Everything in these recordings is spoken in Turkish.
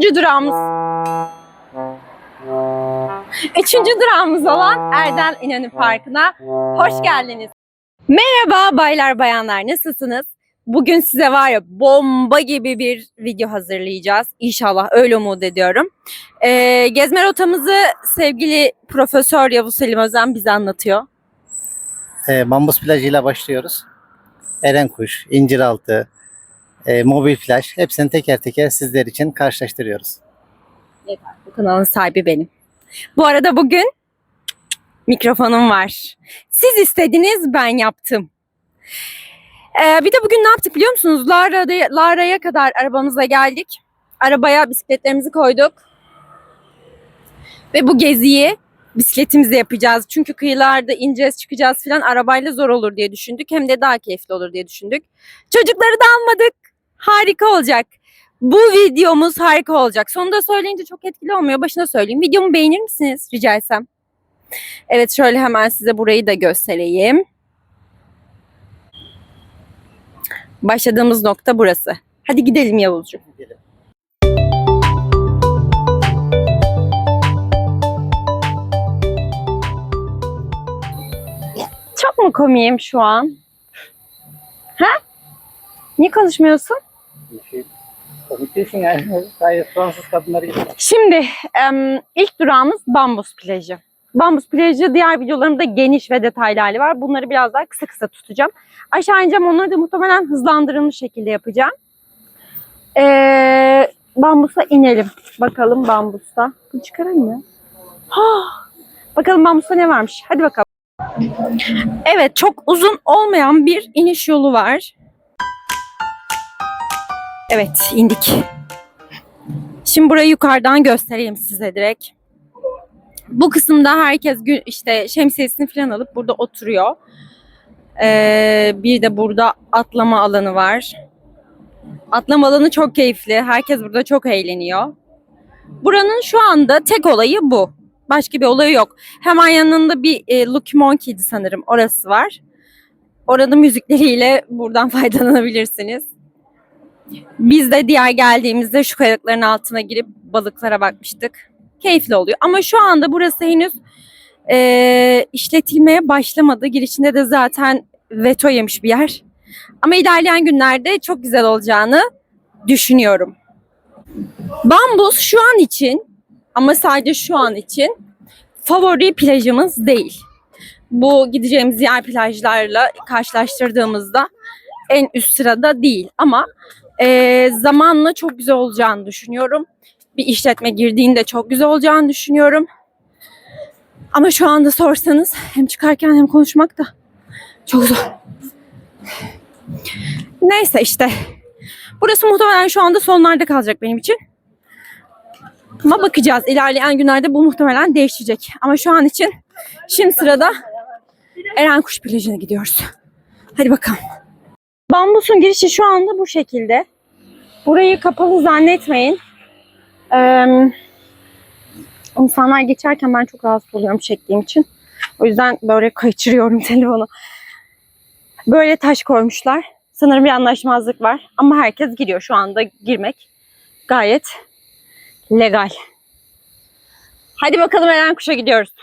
Üçüncü durağımız. Üçüncü durağımız olan Erdal İnönü Parkı'na hoş geldiniz. Merhaba baylar bayanlar nasılsınız? Bugün size var ya bomba gibi bir video hazırlayacağız. İnşallah öyle umut ediyorum. Ee, gezme rotamızı sevgili Profesör Yavuz Selim Özen bize anlatıyor. E, Bambus plajıyla başlıyoruz. Erenkuş, İnciraltı, e, mobil plaj hepsini teker teker sizler için karşılaştırıyoruz. Bu kanalın sahibi benim. Bu arada bugün mikrofonum var. Siz istediniz ben yaptım. Ee, bir de bugün ne yaptık biliyor musunuz? Lara'ya, Lara'ya kadar arabamızla geldik. Arabaya bisikletlerimizi koyduk. Ve bu geziyi bisikletimizle yapacağız. Çünkü kıyılarda ineceğiz çıkacağız falan arabayla zor olur diye düşündük. Hem de daha keyifli olur diye düşündük. Çocukları da almadık. Harika olacak. Bu videomuz harika olacak. Sonunda söyleyince çok etkili olmuyor. Başına söyleyeyim. Videomu beğenir misiniz rica etsem? Evet şöyle hemen size burayı da göstereyim. Başladığımız nokta burası. Hadi gidelim Yavuzcuğum. Çok mu komiyim şu an? Ha? Niye konuşmuyorsun? Komik değilsin yani. Gayet Fransız kadınları gibi. Şimdi em, ilk durağımız Bambus Plajı. Bambus Plajı diğer videolarımda geniş ve detaylı hali var. Bunları biraz daha kısa kısa tutacağım. Aşağı ineceğim onları da muhtemelen hızlandırılmış şekilde yapacağım. Ee, Bambus'a inelim. Bakalım Bambus'ta. Bunu çıkarayım mı? Ha! Bakalım Bambus'ta ne varmış. Hadi bakalım. Evet çok uzun olmayan bir iniş yolu var. Evet indik. Şimdi burayı yukarıdan göstereyim size direkt. Bu kısımda herkes işte şemsiyesini falan alıp burada oturuyor. Ee, bir de burada atlama alanı var. Atlama alanı çok keyifli. Herkes burada çok eğleniyor. Buranın şu anda tek olayı bu. Başka bir olayı yok. Hemen yanında bir e, Lucky Monkey'di sanırım. Orası var. Oranın müzikleriyle buradan faydalanabilirsiniz. Biz de diğer geldiğimizde şu kayalıkların altına girip balıklara bakmıştık. Keyifli oluyor. Ama şu anda burası henüz eee, işletilmeye başlamadı. Girişinde de zaten veto yemiş bir yer. Ama ilerleyen günlerde çok güzel olacağını düşünüyorum. Bambus şu an için ama sadece şu an için favori plajımız değil. Bu gideceğimiz diğer plajlarla karşılaştırdığımızda en üst sırada değil. Ama ee, zamanla çok güzel olacağını düşünüyorum. Bir işletme girdiğinde çok güzel olacağını düşünüyorum. Ama şu anda sorsanız hem çıkarken hem konuşmak da çok zor. Neyse işte. Burası muhtemelen şu anda sonlarda kalacak benim için. Ama bakacağız. İlerleyen günlerde bu muhtemelen değişecek. Ama şu an için şimdi sırada Erenkuş plajına gidiyoruz. Hadi bakalım. Bambus'un girişi şu anda bu şekilde. Burayı kapalı zannetmeyin. Ee, insanlar geçerken ben çok rahatsız oluyorum çektiğim için. O yüzden böyle kaçırıyorum telefonu. Böyle taş koymuşlar. Sanırım bir anlaşmazlık var. Ama herkes giriyor. Şu anda girmek gayet legal. Hadi bakalım Erenkuş'a gidiyoruz.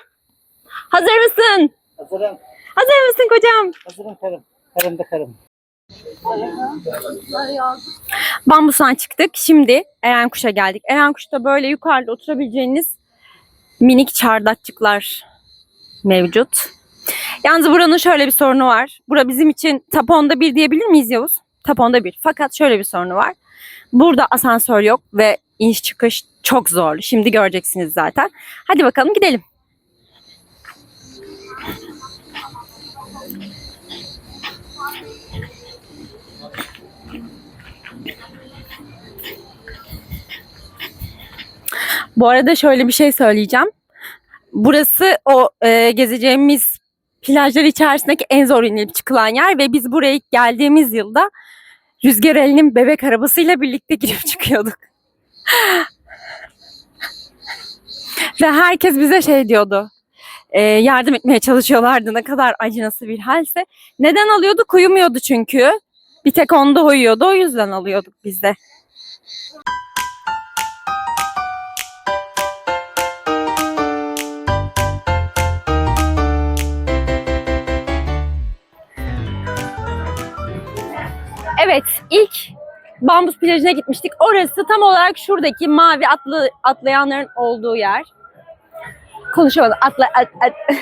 Hazır mısın? Hazırım. Hazır mısın kocam? Hazırım karım. Karım da karım. Bambus'tan çıktık. Şimdi Erenkuş'a geldik. Erenkuş'ta böyle yukarıda oturabileceğiniz minik çardakçıklar mevcut. Yalnız buranın şöyle bir sorunu var. Bura bizim için taponda bir diyebilir miyiz Yavuz? Taponda bir. Fakat şöyle bir sorunu var. Burada asansör yok ve iniş çıkış çok zor. Şimdi göreceksiniz zaten. Hadi bakalım gidelim. Bu arada şöyle bir şey söyleyeceğim. Burası o e, gezeceğimiz plajlar içerisindeki en zor inilip çıkılan yer ve biz buraya ilk geldiğimiz yılda Rüzgar Ali'nin bebek arabasıyla birlikte girip çıkıyorduk. ve herkes bize şey diyordu. e, yardım etmeye çalışıyorlardı ne kadar acınası bir halse. Neden alıyorduk? Uyumuyordu çünkü. Bir tek onda uyuyordu o yüzden alıyorduk biz de. Evet, ilk Bambus plajına gitmiştik. Orası tam olarak şuradaki mavi atlı atlayanların olduğu yer. Konuşamadım. Atla, at, at.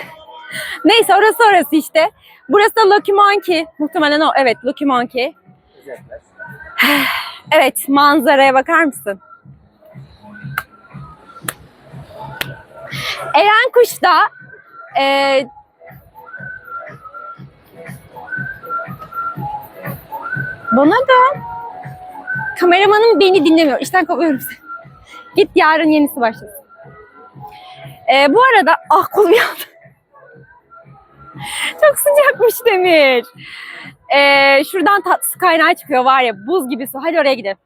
Neyse orası orası işte. Burası da Lucky Monkey. Muhtemelen o. Evet Lucky Monkey. Evet manzaraya bakar mısın? Eren Kuş da e, bana da kameramanım beni dinlemiyor. İşten kovuyorum seni. Git yarın yenisi başlasın. E, bu arada ah kolum yandı. Çok sıcakmış Demir. Ee, şuradan tatlı su kaynağı çıkıyor var ya buz gibi su. Hadi oraya gidelim.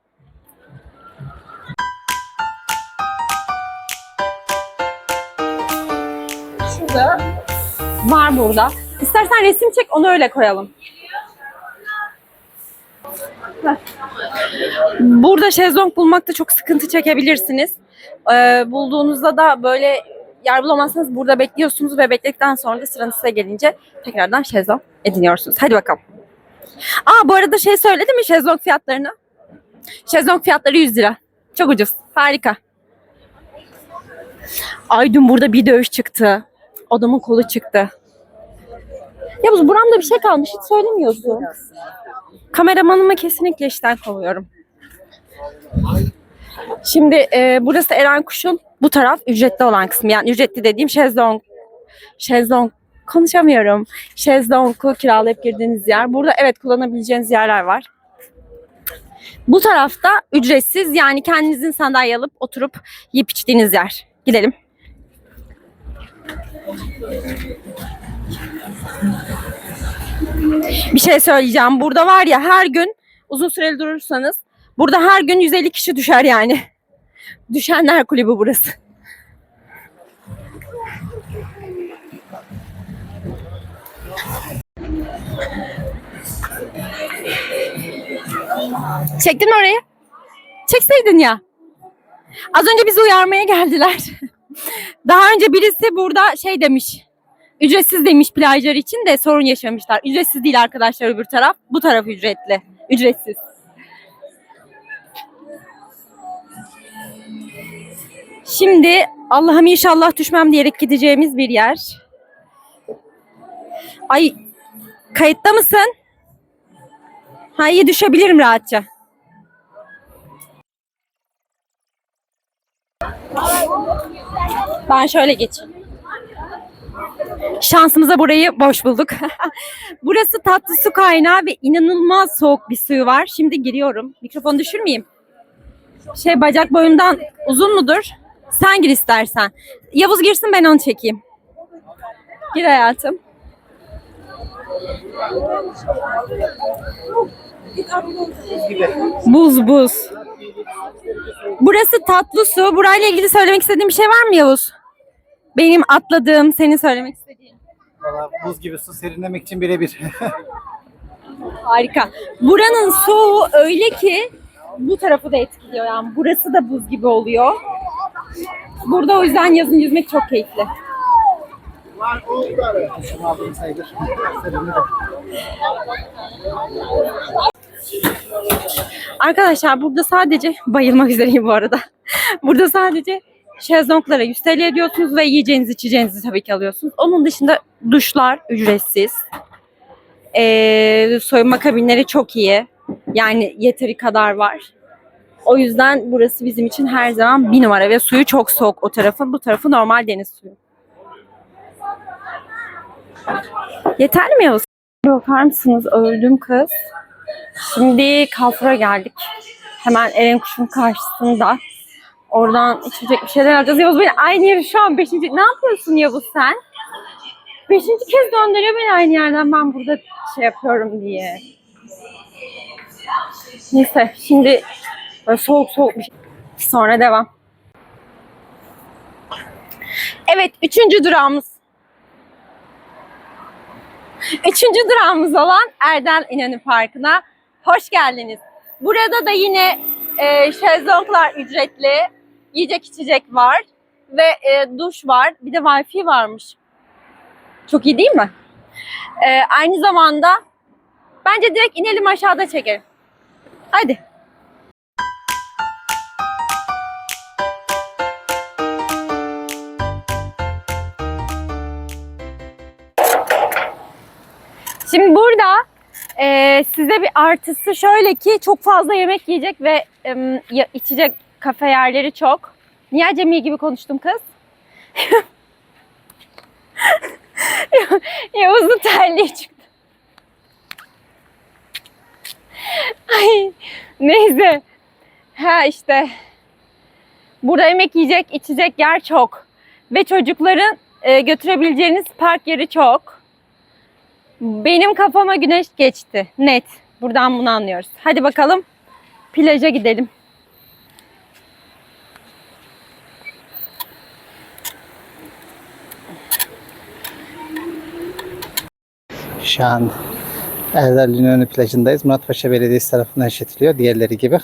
Şurada var burada. İstersen resim çek onu öyle koyalım. Burada şezlong bulmakta çok sıkıntı çekebilirsiniz. Ee, bulduğunuzda da böyle yer bulamazsanız burada bekliyorsunuz ve bekledikten sonra da sıranız size gelince tekrardan şezlong ediniyorsunuz. Hadi bakalım. Aa bu arada şey söyledi mi şezlong fiyatlarını? Şezlong fiyatları 100 lira. Çok ucuz. Harika. Ay dün burada bir dövüş çıktı. Adamın kolu çıktı. Ya bu buramda bir şey kalmış hiç söylemiyorsun. Kameramanımı kesinlikle işten kovuyorum. Şimdi e, burası Eren Kuş'un bu taraf ücretli olan kısmı. Yani ücretli dediğim şezlong. Şezlong konuşamıyorum. Şezlong'u kiralayıp girdiğiniz yer. Burada evet kullanabileceğiniz yerler var. Bu tarafta ücretsiz yani kendinizin sandalye alıp oturup yiyip içtiğiniz yer. Gidelim. Bir şey söyleyeceğim. Burada var ya her gün uzun süreli durursanız burada her gün 150 kişi düşer yani. Düşenler kulübü burası. Çektin orayı? Çekseydin ya. Az önce bizi uyarmaya geldiler. Daha önce birisi burada şey demiş. Ücretsiz demiş plajlar için de sorun yaşamışlar. Ücretsiz değil arkadaşlar öbür taraf. Bu taraf ücretli. Ücretsiz. Şimdi Allah'ım inşallah düşmem diyerek gideceğimiz bir yer. Ay kayıtta mısın? Ha iyi düşebilirim rahatça. Ben şöyle geçeyim. Şansımıza burayı boş bulduk. Burası tatlı su kaynağı ve inanılmaz soğuk bir suyu var. Şimdi giriyorum. Mikrofonu düşürmeyeyim. Şey bacak boyumdan uzun mudur? Sen gir istersen. Yavuz girsin ben onu çekeyim. Gir hayatım. Buz buz. Burası tatlı su. Burayla ilgili söylemek istediğin bir şey var mı Yavuz? Benim atladığım, senin söylemek istediğin. Valla buz gibi su serinlemek için birebir. Harika. Buranın soğuğu öyle ki bu tarafı da etkiliyor yani. Burası da buz gibi oluyor. Burada o yüzden yazın yüzmek çok keyifli. Şunu aldım sayılır. Serinli de. Arkadaşlar burada sadece bayılmak üzereyim bu arada. Burada sadece şezlonglara 100 TL ödüyorsunuz ve yiyeceğinizi içeceğinizi tabii ki alıyorsunuz. Onun dışında duşlar ücretsiz. Ee, soyunma kabinleri çok iyi. Yani yeteri kadar var. O yüzden burası bizim için her zaman bir numara ve suyu çok soğuk o tarafın. Bu tarafı normal deniz suyu. Yeterli mi Yavuz? Bakar mısınız? Öldüm kız. Şimdi Kafur'a geldik. Hemen Eren Kuş'un karşısında. Oradan içecek bir şeyler alacağız. Yavuz beni aynı yeri şu an beşinci... Ne yapıyorsun Yavuz sen? Beşinci kez döndürüyor beni aynı yerden ben burada şey yapıyorum diye. Neyse şimdi böyle soğuk soğuk bir şey. Sonra devam. Evet üçüncü durağımız. Üçüncü durağımız olan Erdal İnönü Parkı'na hoş geldiniz. Burada da yine e, şezlonglar ücretli, yiyecek içecek var ve e, duş var. Bir de wifi varmış. Çok iyi değil mi? E, aynı zamanda bence direkt inelim aşağıda çekelim. Hadi. Şimdi burada e, size bir artısı şöyle ki çok fazla yemek yiyecek ve ya- içecek kafe yerleri çok. Niye acemi gibi konuştum kız? Yavuz'un terliği çıktı. Ay neyse. Ha işte. Burada yemek yiyecek, içecek yer çok. Ve çocukların e, götürebileceğiniz park yeri çok. Benim kafama güneş geçti. Net. Buradan bunu anlıyoruz. Hadi bakalım plaja gidelim. Şu an Erdal İnönü plajındayız. Muratpaşa Belediyesi tarafından işletiliyor. Diğerleri gibi.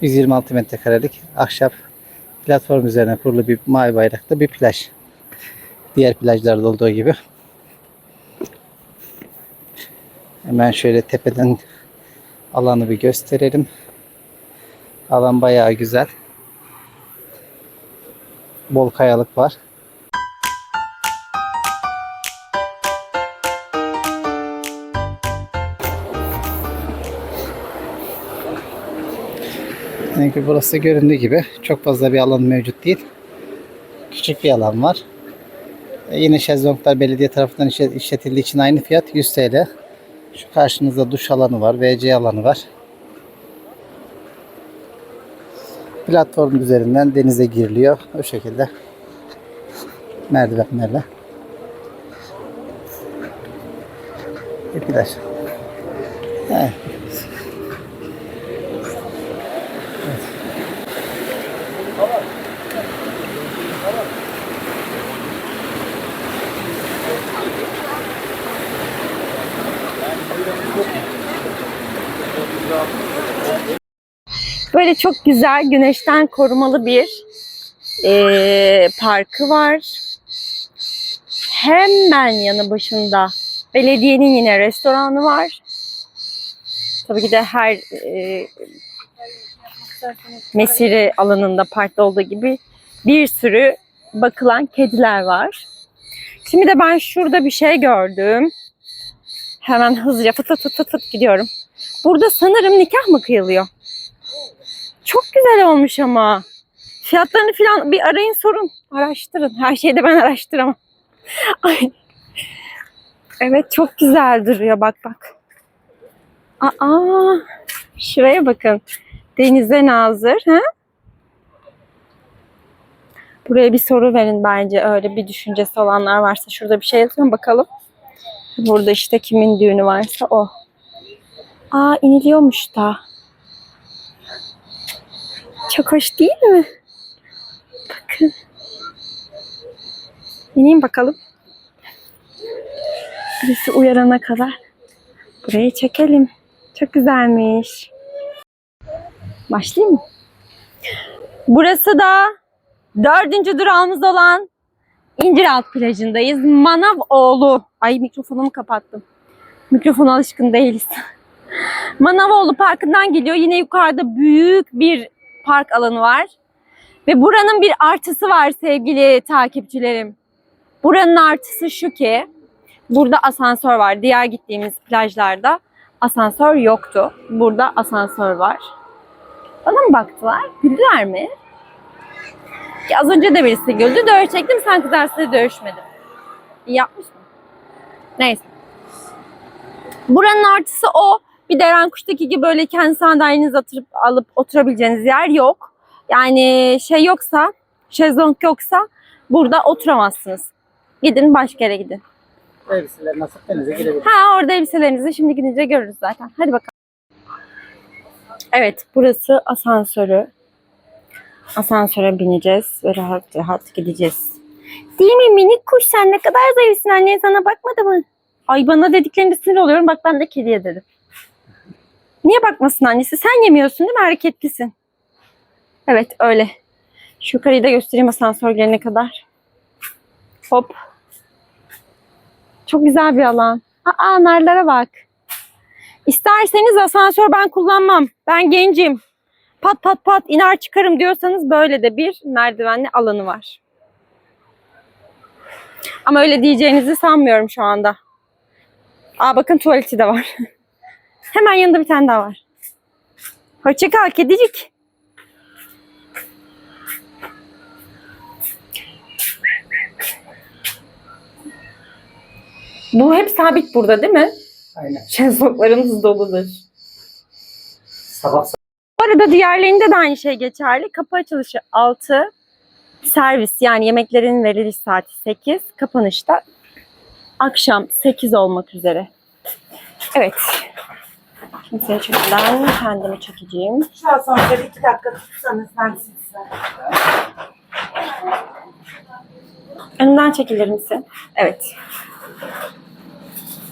126 metrekarelik ahşap platform üzerine kurulu bir mavi bayraklı bir plaj. Diğer plajlarda olduğu gibi. Hemen şöyle tepeden alanı bir gösterelim. Alan bayağı güzel. Bol kayalık var. Çünkü burası göründüğü gibi çok fazla bir alan mevcut değil. Küçük bir alan var. E, yine şezlonglar belediye tarafından işlet- işletildiği için aynı fiyat 100 TL. Şu karşınızda duş alanı var, WC alanı var. Platform üzerinden denize giriliyor. O şekilde merdivenlerle. Plaj. Evet. Böyle çok güzel güneşten korumalı bir eee, parkı var. Hemen yanı başında belediyenin yine restoranı var. Tabii ki de her eee mesire alanında parkta olduğu gibi bir sürü bakılan kediler var. Şimdi de ben şurada bir şey gördüm. Hemen hızlıca fıt fıt fıt fıt gidiyorum. Burada sanırım nikah mı kıyılıyor? Çok güzel olmuş ama. Fiyatlarını falan bir arayın sorun. Araştırın. Her şeyi de ben araştıramam. Ay. Evet çok güzel duruyor bak bak. Aa, şuraya bakın. Denize nazır. Ha? Buraya bir soru verin bence. Öyle bir düşüncesi olanlar varsa. Şurada bir şey yazıyor mu bakalım. Burada işte kimin düğünü varsa o. Aa iniliyormuş da. Çok hoş değil mi? Bakın. İneyim bakalım. Birisi uyarana kadar. Burayı çekelim. Çok güzelmiş. Başlayayım mı? Burası da dördüncü durağımız olan İnciraltı plajındayız. Manavoğlu. Ay mikrofonumu kapattım. Mikrofona alışkın değiliz. Manavoğlu Parkı'ndan geliyor. Yine yukarıda büyük bir park alanı var. Ve buranın bir artısı var sevgili takipçilerim. Buranın artısı şu ki burada asansör var. Diğer gittiğimiz plajlarda asansör yoktu. Burada asansör var. Bana mı baktılar? Güldüler mi? Ki az önce de birisi güldü. Dövüşecektim. Sen kızarsın dövüşmedim. İyi yapmış mı? Neyse. Buranın artısı o. Bir de kuştaki gibi böyle kendi sandalyenizi atırıp alıp oturabileceğiniz yer yok. Yani şey yoksa, şezlong yoksa burada oturamazsınız. Gidin başka yere gidin. Elbiseler nasıl denize girebilir? Ha orada elbiselerinizi şimdi gidince görürüz zaten. Hadi bakalım. Evet burası asansörü. Asansöre bineceğiz ve rahat rahat gideceğiz. Değil mi minik kuş sen ne kadar zayıfsın annen sana bakmadı mı? Ay bana dediklerinde sinir oluyorum bak ben de kediye dedim. Niye bakmasın annesi? Sen yemiyorsun değil mi? Hareketlisin. Evet öyle. Şu yukarıyı da göstereyim asansör gelene kadar. Hop. Çok güzel bir alan. Aa narlara bak. İsterseniz asansör ben kullanmam. Ben gencim. Pat pat pat iner çıkarım diyorsanız böyle de bir merdivenli alanı var. Ama öyle diyeceğinizi sanmıyorum şu anda. Aa bakın tuvaleti de var. Hemen yanında bir tane daha var. Hoşça kal kedicik. Bu hep sabit burada değil mi? Aynen. Şezlonglarımız doludur. Sabah Bu arada diğerlerinde de aynı şey geçerli. Kapı açılışı 6, servis yani yemeklerin veriliş saati 8, kapanışta akşam 8 olmak üzere. Evet. Kimseye çekmeden kendimi çekeceğim. Şu asansörü iki dakika tutsanız ben size. Önümden çekilir misin? Evet.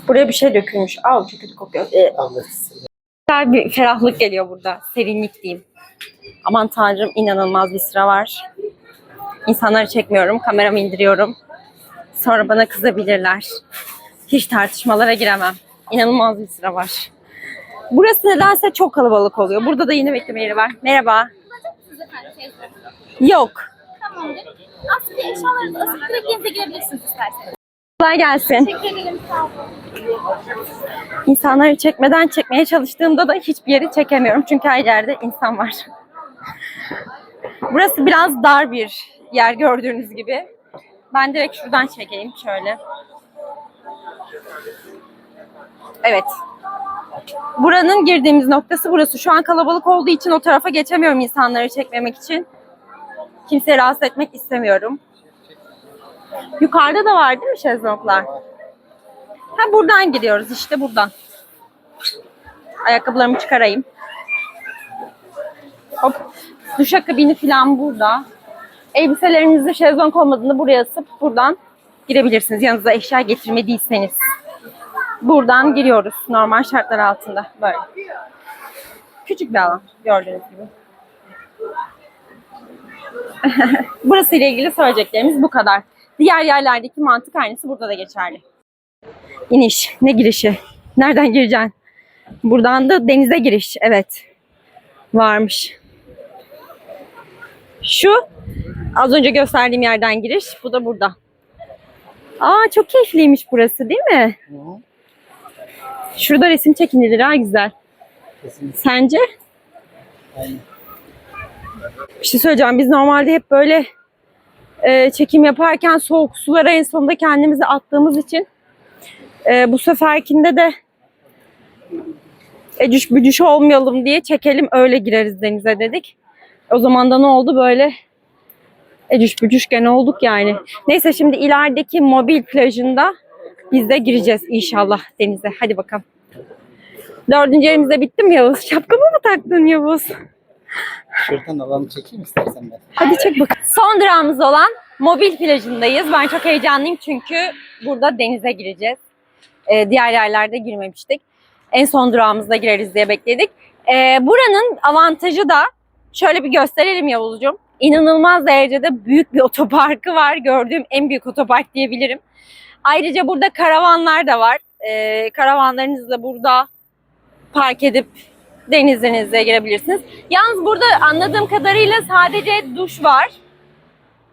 Buraya bir şey dökülmüş. Al çok kötü kokuyor. Ee, güzel bir ferahlık geliyor burada. Serinlik diyeyim. Aman tanrım inanılmaz bir sıra var. İnsanları çekmiyorum. Kameramı indiriyorum. Sonra bana kızabilirler. Hiç tartışmalara giremem. İnanılmaz bir sıra var. Burası nedense çok kalabalık oluyor. Burada da yine bekleme yeri var. Merhaba. Yok. Tamamdır. Aslında eşyalarınızı asıp direkt denize girebilirsiniz isterseniz. Kolay gelsin. Teşekkür ederim. Sağ olun. İnsanları çekmeden çekmeye çalıştığımda da hiçbir yeri çekemiyorum. Çünkü her yerde insan var. Burası biraz dar bir yer gördüğünüz gibi. Ben direkt şuradan çekeyim şöyle. Evet. Buranın girdiğimiz noktası burası. Şu an kalabalık olduğu için o tarafa geçemiyorum insanları çekmemek için. Kimseyi rahatsız etmek istemiyorum. Yukarıda da var değil mi şezlonglar? Ha buradan gidiyoruz işte buradan. Ayakkabılarımı çıkarayım. Hop. Duşakabini falan burada. Elbiselerinizde şezlong olmadığında buraya asıp buradan girebilirsiniz. Yanınıza eşya getirmediyseniz. Buradan giriyoruz normal şartlar altında. Böyle. Küçük bir alan gördüğünüz gibi. Burası ile ilgili söyleyeceklerimiz bu kadar. Diğer yerlerdeki mantık aynısı burada da geçerli. İniş. Ne girişi? Nereden gireceksin? Buradan da denize giriş. Evet. Varmış. Şu az önce gösterdiğim yerden giriş. Bu da burada. Aa çok keyifliymiş burası değil mi? Şurada resim çekinilir ha güzel. Sence? Bir şey söyleyeceğim. Biz normalde hep böyle e, çekim yaparken soğuk sulara en sonunda kendimizi attığımız için e, bu seferkinde de ecüş bücüş olmayalım diye çekelim öyle gireriz denize dedik. O zaman da ne oldu böyle ecüş bücüş gene olduk yani. Neyse şimdi ilerideki mobil plajında biz de gireceğiz inşallah denize. Hadi bakalım. Dördüncü yerimize bitti mi Yavuz? Şapkamı mı taktın Yavuz? Şuradan alanı çekeyim istersen ben. Hadi çek bakalım. Son durağımız olan mobil plajındayız. Ben çok heyecanlıyım çünkü burada denize gireceğiz. Ee, diğer yerlerde girmemiştik. En son durağımızda gireriz diye bekledik. Ee, buranın avantajı da şöyle bir gösterelim Yavuzcuğum. İnanılmaz derecede büyük bir otoparkı var. Gördüğüm en büyük otopark diyebilirim. Ayrıca burada karavanlar da var. Ee, karavanlarınızı da burada park edip denizinize girebilirsiniz. Yalnız burada anladığım kadarıyla sadece duş var.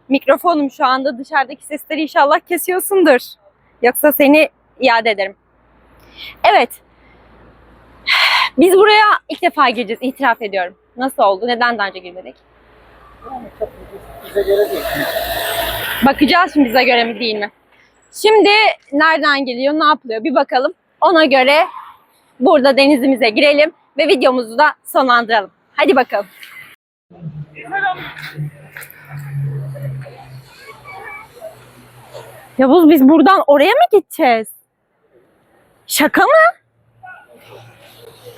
Mikrofonum şu anda dışarıdaki sesleri inşallah kesiyorsundur. Yoksa seni iade ederim. Evet. Biz buraya ilk defa gireceğiz. itiraf ediyorum. Nasıl oldu? Neden daha önce girmedik? Bize göre değil. Bakacağız şimdi bize göre mi değil mi? Şimdi nereden geliyor, ne yapılıyor bir bakalım. Ona göre burada denizimize girelim ve videomuzu da sonlandıralım. Hadi bakalım. Yavuz biz buradan oraya mı gideceğiz? Şaka mı?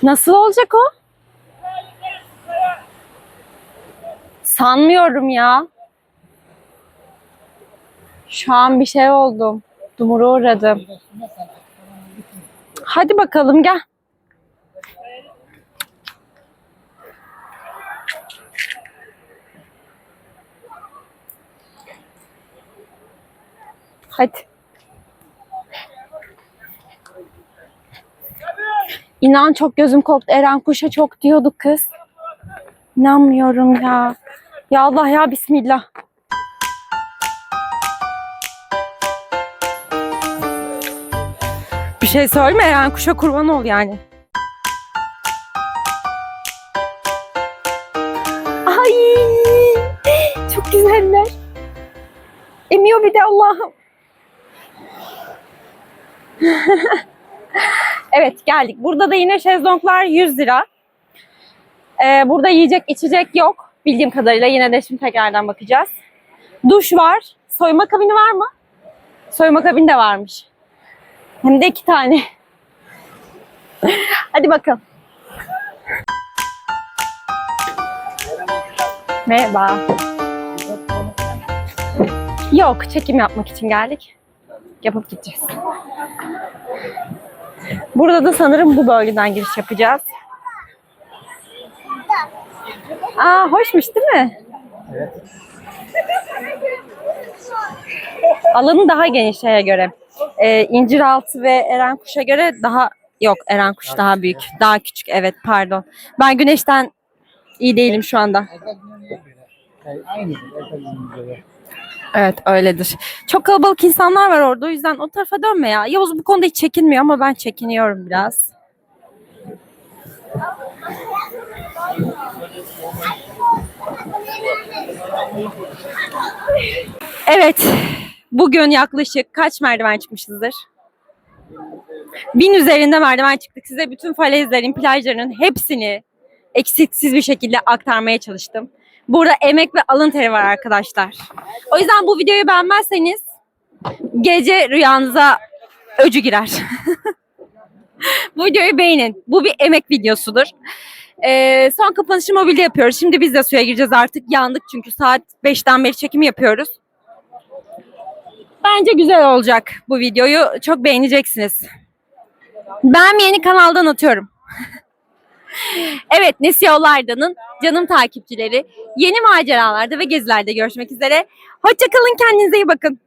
Nasıl olacak o? Sanmıyorum ya. Şu an bir şey oldum. Dumura uğradım. Hadi bakalım gel. Hadi. İnan çok gözüm korktu. Eren Kuş'a çok diyorduk kız. İnanmıyorum ya. Ya Allah ya Bismillah. Şey söyleme Eren Kuş'a kurban ol yani. Ay çok güzeller. Emiyor bir de Allah'ım. evet geldik. Burada da yine şezlonglar 100 lira. Ee, burada yiyecek içecek yok. Bildiğim kadarıyla yine de şimdi tekrardan bakacağız. Duş var. Soyma kabini var mı? Soyma kabini de varmış. Hem de iki tane. Hadi bakalım. Merhaba. Yok, çekim yapmak için geldik. Yapıp gideceğiz. Burada da sanırım bu bölgeden giriş yapacağız. Aa, hoşmuş değil mi? Evet. Alanı daha geniş şeye göre. Ee, İnciraltı ve Erenkuş'a göre daha yok Erenkuş daha büyük. Daha küçük evet pardon. Ben güneşten iyi değilim şu anda. Aynı. Evet öyledir. Çok kalabalık insanlar var orada o yüzden o tarafa dönme ya. Yavuz bu konuda hiç çekinmiyor ama ben çekiniyorum biraz. Evet. Bugün yaklaşık kaç merdiven çıkmışızdır? Bin üzerinde merdiven çıktık. Size bütün falezlerin, plajların hepsini eksiksiz bir şekilde aktarmaya çalıştım. Burada emek ve alın teri var arkadaşlar. O yüzden bu videoyu beğenmezseniz gece rüyanıza öcü girer. bu videoyu beğenin. Bu bir emek videosudur. Ee, son kapanışı mobilde yapıyoruz. Şimdi biz de suya gireceğiz artık. Yandık çünkü saat 5'ten beri çekim yapıyoruz. Bence güzel olacak bu videoyu. Çok beğeneceksiniz. Beğenmeyeni kanaldan atıyorum. evet Nesi Yollarda'nın canım takipçileri yeni maceralarda ve gezilerde görüşmek üzere. Hoşçakalın kendinize iyi bakın.